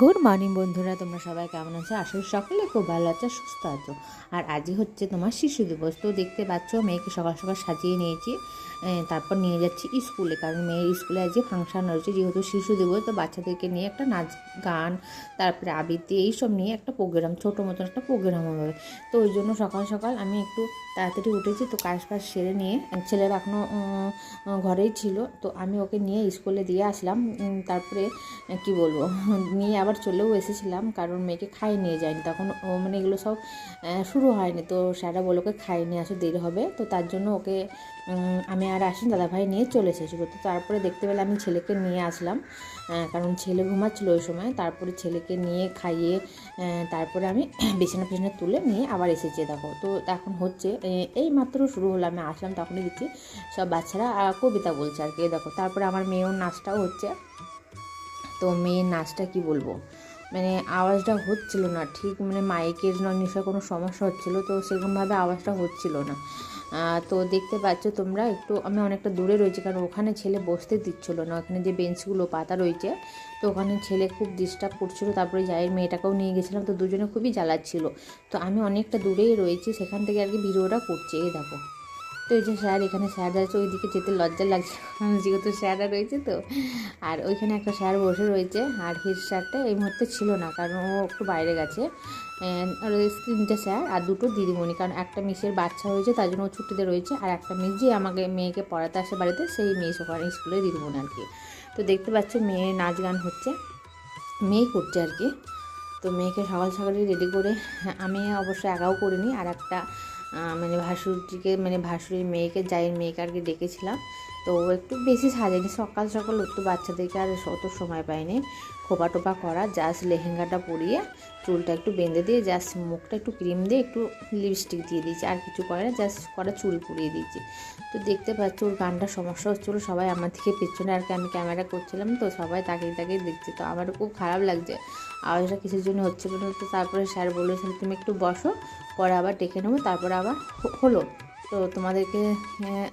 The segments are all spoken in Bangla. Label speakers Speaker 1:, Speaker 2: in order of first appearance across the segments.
Speaker 1: গুড মর্নিং বন্ধুরা, তোমরা সবাই কেমন আছো? আসলে সকলে খুব ভালো আছো, সুস্থ আছো। আর আজই হচ্ছে তোমার শিশু দিবস, তো দেখতে পাচ্ছ, মেয়েকে সকাল সকাল সাজিয়ে নিয়েছি। তারপর নিয়ে যাচ্ছি স্কুলে। কারণ মেয়ের স্কুলে আজকে ফাংশান রয়েছে, যেহেতু শিশু দিবস, তো বাচ্চাদেরকে নিয়ে একটা নাচ গান, তারপরে আবৃত্তি এইসব নিয়ে একটা প্রোগ্রাম ছোটো মতন একটা প্রোগ্রাম হবে। তো ওই জন্য সকাল সকাল আমি একটু তাড়াতাড়ি উঠেছি, তো কাজ ফাজ সেরে নিয়ে, ছেলের এখনও ঘরেই ছিল, তো আমি ওকে নিয়ে স্কুলে দিয়ে আসলাম। তারপরে কি বলব, নিয়ে আবার চলেও এসেছিলাম, কারণ মেয়েকে খাই নিয়ে যায়নি। তখন ও মানে এগুলো সব শুরু হয়নি, তো স্যারা বলে ওকে খাই নিয়ে আসো, দেরি হবে। তো তার জন্য ওকে আমি আর আসিনি দাদাভাই নিয়ে চলে এসেছিল তো তারপরে দেখতে পেলে আমি ছেলেকে নিয়ে আসলাম কারণ ছেলে ঘুমাচ্ছিলো ওই সময়। তারপরে ছেলেকে নিয়ে খাইয়ে তারপরে আমি বিছানা ফিছানা তুলে নিয়ে আবার এসেছি দেখো। তো এখন হচ্ছে এই মাত্র শুরু হলো। আমি আসলাম তখনই দেখছি সব বাচ্চারা কবিতা বলছে আর কি। দেখো, তারপরে আমার মেয়ের নাচটাও হচ্ছে। তো মেয়ের নাচটা কি বলব? মানে আওয়াজটা হচ্ছিল না, ঠিক মানে মাইকের নিশ্চয় কোনো সমস্যা হচ্ছিল। তো সেরকমভাবে আওয়াজটা হচ্ছিল না। তো দেখতে পাচ্ছ তোমরা একটু, আমি অনেকটা দূরে রয়েছি, কারণ ওখানে ছেলে বসতে দিচ্ছিল না। ওখানে যে বেঞ্চগুলো, পাতা রয়েছে, তো ওখানে ছেলে খুব ডিস্টার্ব করছিল। তারপরে জায়ের মেয়েটাকেও নিয়ে গেছিলাম, তো দুজনে খুবই জ্বালাচ্ছিল। তো আমি অনেকটা দূরেই রয়েছি, সেখান থেকে আর কি ভিডিওটা করছি, এই দেখো। তো এই যে স্যার, এখানে স্যার আছে ওইদিকে যেতে লজ্জা লাগছে। যেহেতু স্যাররা রয়েছে তো, আর ওইখানে একটা স্যার বসে রয়েছে, আর হির স্যারটা এই মুহূর্তে ছিল না, কারণ ও একটু বাইরে গেছে। তিনটে স্যার আর দুটো দিদিমণি। কারণ একটা মিসের বাচ্চা হয়েছে, তার জন্য ছুটিতে রয়েছে। আর একটা মিস যে আমাকে মেয়েকে পড়াতে আসে বাড়িতে, সেই মিস ওখানে স্কুলে দিদিমণি আর কি। তো দেখতে পাচ্ছ মেয়ে নাচ গান হচ্ছে। মেয়ে করছে আর কি। তো মেয়েকে সকাল সকালে রেডি করে আমি অবশ্য একাও করিনি। আর একটা মানে ভাসুরটিকে মানে ভাসুরের মেয়েকে, জায়ের মেয়েকে আর কি ডেকেছিলাম। তো একটু বেশি সাজেনি। সকাল সকাল একটু বাচ্চাদেরকে আর অত সময় পায়নি। খোপা টোপা করা জাস্ট লেহেঙ্গাটা পরিয়ে চুলটা একটু বেঁধে দিয়ে জাস্ট মুখটা একটু ক্রিম দিয়ে একটু লিপস্টিক দিয়ে দিয়েছি। আর কিছু করে না জাস্ট করা চুল পরিয়ে দিয়েছি। তো দেখতে পাচ্ছ, ওর গানটা সমস্যা হচ্ছিল, সবাই আমার থেকে পেছনে আর কি আমি ক্যামেরা করছিলাম, তো সবাই তাকিয়ে তাকিয়ে দেখছে। তো আমারও খুব খারাপ লাগছে, আওয়াজটা কিসের জন্য হচ্ছিল না। তো তারপরে স্যার বলেছিল তুমি একটু বসো, পরে আবার ডেকে নেব, তারপরে আবার হলো। তো তোমাদেরকে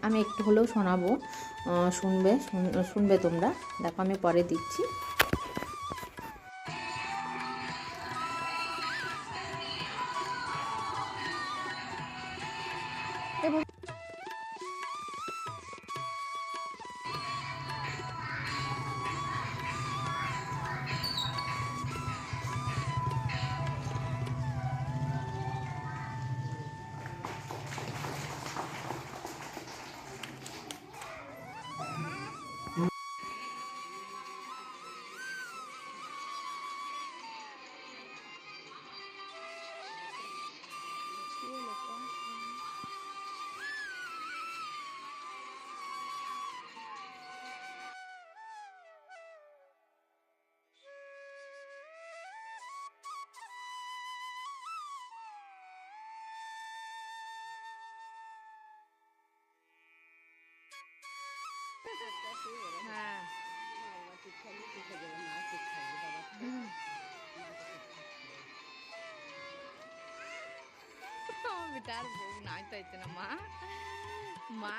Speaker 1: আমি একটু হলেও শোনাবো শুনবে শুনবে তোমরা। দেখো, আমি পরে দিচ্ছি। এবং হ্যাঁ
Speaker 2: বেটার বউ নাই চাইছে না মা মা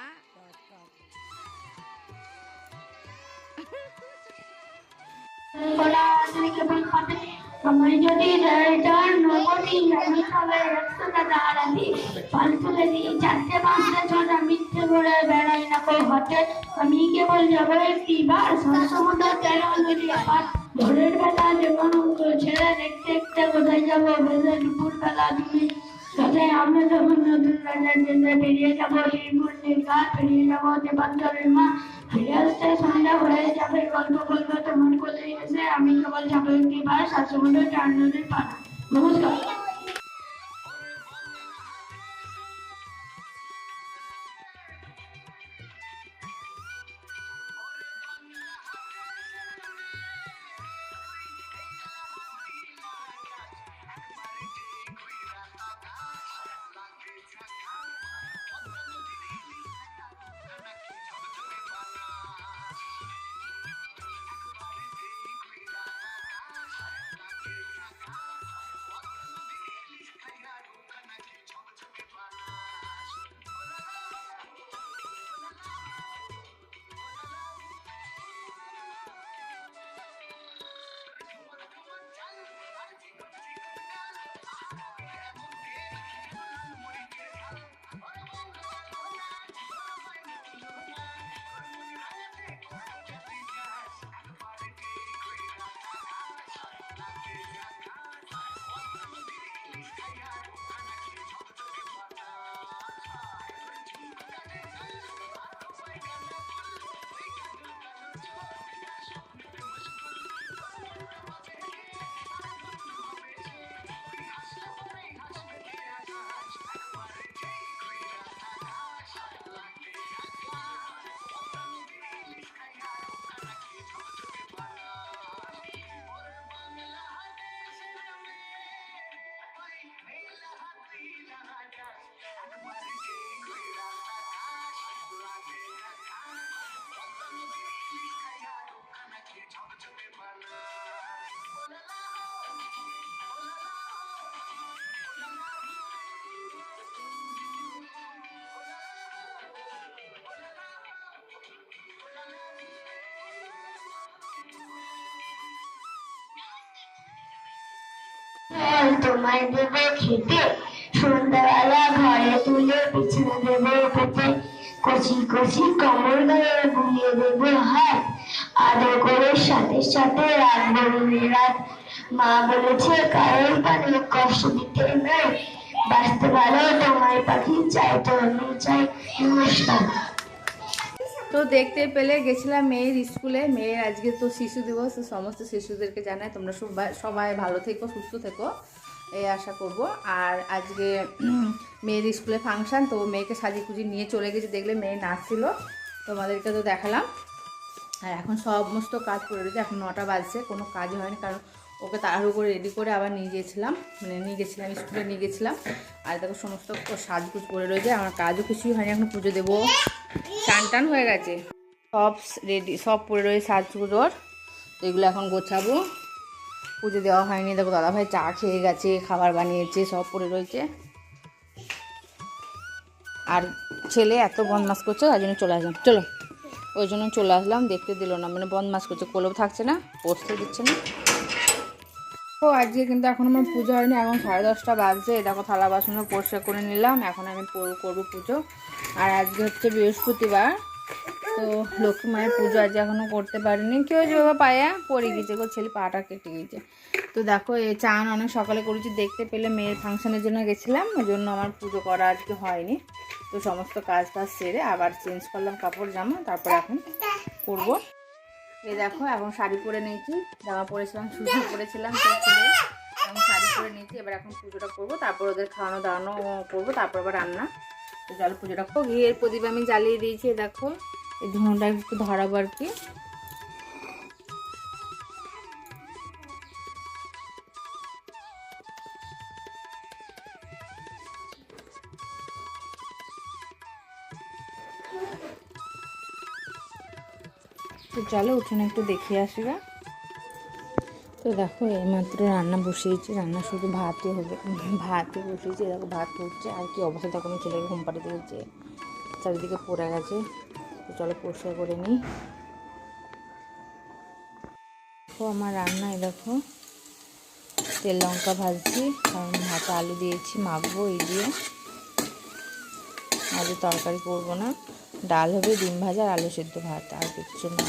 Speaker 3: আমার যদি রেজার নবনী আমি সবাই একশোটা দাঁড়াবি ফল তুলে দিই চারটে পাঁচটা ছটা মিথ্যে করে বেড়াই না কো হটে আমি কেবল যাবো একটি বার সবসময় কেন যদি আবার ভোরের বেলা যেমন অঙ্ক ছেড়ে দেখতে দেখতে কোথায় যাবো বেলা দুপুর বেলা তুমি সাথে আমরা যখন নতুন রাজার জন্য বেরিয়ে যাবো লিপুর নির্ঘাত বেরিয়ে যাবো দেবান্তরের মা ফিরে আসতে সন্ধ্যা হয়ে যাবে গল্প গল্প তোমার কোলে এসে আমি কেবল যাবো একটি বার শাসমুদ্র চার নদীর পাড়া নমস্কার তোমায় দেব খেতে। সন্ধ্যাবেলা ঘরে তুলে বিছানা দেব পেতে। কচি কচি কমল গায়ে বুলিয়ে দেব হাত। আদর করে সাথে সাথে রাখব দিনের রাত। মা বলেছে, কারোর পানে কষ্ট দিতে নাই। বাঁচতে ভালো তোমার পাখি চাই, তো আমি চাই নমস্কার।
Speaker 1: তো দেখতে পেলে গেছিলাম মেয়ের স্কুলে। মেয়ের আজকে তো শিশু দিবস সমস্ত শিশুদেরকে জানাই তোমরা সবাই সবাই ভালো থেকো, সুস্থ থেকো এই আশা করব। আর আজকে মেয়ের স্কুলে ফাংশন, তো মেয়েকে সাজিয়ে কুজিয়ে নিয়ে চলে গেছে। দেখলে মেয়ে নাচছিল, তোমাদেরকে তো দেখালাম। আর এখন সমস্ত কাজ করে রয়েছে এখন নটা বাজছে, কোনো কাজ হয়নি, কারণ ওকে তাড়াহুড়ো করে রেডি করে আবার নিয়ে গিয়েছিলাম মানে নিয়ে গেছিলাম, স্কুলে নিয়ে গেছিলাম। আর দেখো সমস্ত সাজগুজ করে রয়েছে, আমার কাজও কিছুই হয়নি, এখন পুজো দেবো। টান টান হয়ে গেছে। সব রেডি সব পরে রয়েছে সাজগুজোর তো এগুলো এখন গোছাবো। পুজো দেওয়া হয়নি। দেখো দাদাভাই চা খেয়ে গেছে, খাবার বানিয়েছে, সব পরে রয়েছে। আর ছেলে এত বদমাস করছে, তার জন্য চলে আসলাম। চলো, ওই জন্য চলে আসলাম, দেখতে দিল না। মানে বদমাস করছে, কোলেও থাকছে না বসতে দিচ্ছে না। তো আজকে কিন্তু এখন আমার পুজো হয়নি। এখন সাড়ে দশটা বাজছে। দেখো থালা বাসনও পরিষ্কার করে নিলাম। এখন আমি করব পুজো। আর আজকে হচ্ছে বৃহস্পতিবার। তো লক্ষ্মী মায়ের পুজো আজ এখনও করতে পারিনি। কেউ যে বাবা পায়া? পড়ে গেছে গো, ছেলে পাটা কেটে গেছে। তো দেখো এই চান অনেক সকালে করেছি, দেখতে পেলে মেয়ের ফাংশনের জন্য গেছিলাম। ওই জন্য আমার পুজো করা আজকে হয়নি। তো সমস্ত কাজ টাজ সেরে আবার চেঞ্জ করলাম কাপড় জামা, তারপর এখন করব। এই দেখো এখন শাড়ি পরে নিয়েছি। জামা পরেছিলাম সুজি পরেছিলাম এখন শাড়ি পরে নিয়েছি এবার এখন পুজোটা করব তারপর ওদের খাওয়ানো দাওয়ানো করব তারপর আবার রান্না। তো চলো পুজোটা করব। ঘিয়ের প্রদীপ আমি জ্বালিয়ে দিয়েছি দেখো। এই ধুনোটা একটু ধরাবো আর কি। তো চলো উঠোনে একটু দেখে আসি গা। তো দেখো, এইমাত্র রান্না বসিয়েছি, রান্না শুধু ভাতই হবে, ভাতই বসিয়েছি দেখো ভাত হচ্ছে আর কি অবস্থা আমি ছেলেকে ঘুম পাড়িতে গেছে চারিদিকে পড়ে গেছে, তো চলো পরিষ্কার করে নিই। দেখো আমার রান্না দেখো, তেল লঙ্কা ভাজছি, কারণ ভাতে আলু দিয়েছি, মাখবো, এই দিয়ে। আজ তরকারি করব না। ডাল হবে ডিম ভাজা আর আলু সেদ্ধ ভাত আর কিছু না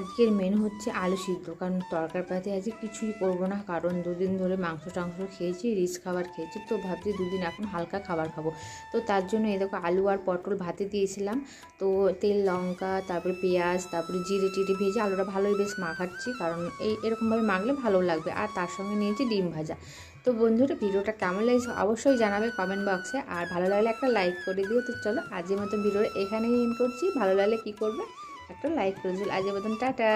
Speaker 1: আজকের মেনু হচ্ছে আলু সিদ্ধ। কারণ তরকার পাতে আজকে কিছুই করব না, কারণ দুদিন ধরে মাংস টাংস খেয়েছি, রিচ খাবার খেয়েছি, তো ভাবছি দুদিন এখন হালকা খাবার খাব। তো তার জন্য এই দেখো আলু আর পটল ভাতে দিয়েছিলাম। তো তেল, লঙ্কা, তারপরে পেঁয়াজ, তারপরে জিরে টিরে ভেজে আলুটা ভালোই বেশ মাখাচ্ছি, কারণ এই এরকমভাবে মাখলে ভালো লাগবে। আর তার সঙ্গে নিয়েছি ডিম ভাজা। তো বন্ধুরা, ভিডিওটা কেমন লেগেছে অবশ্যই জানাবে কমেন্ট বক্সে আর ভালো লাগলে একটা লাইক করে দিও। তো চলো আজকের মতো ভিডিওটা এখানেই এন্ড করছি। ভালো লাগলে কী করবে? একটা লাইক করে দিল আজ মতন টাটা।